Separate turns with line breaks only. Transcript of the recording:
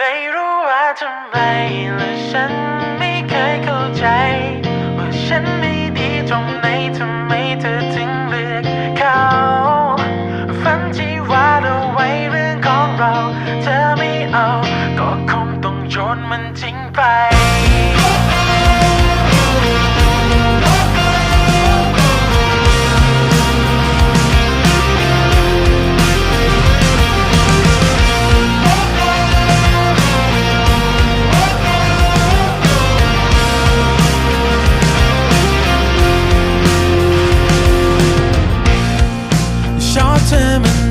ไม่รู้ว่าทำไมและฉันไม่เคยเข้าใจ ว่าฉันไม่ดีตรงไหนทำไมเธอถึงเลือกเขาฝันที่วาดเอาไว้เรื่องของเรา เธอไม่เอา ก็คงต้องโยนมันทิ้งไป determined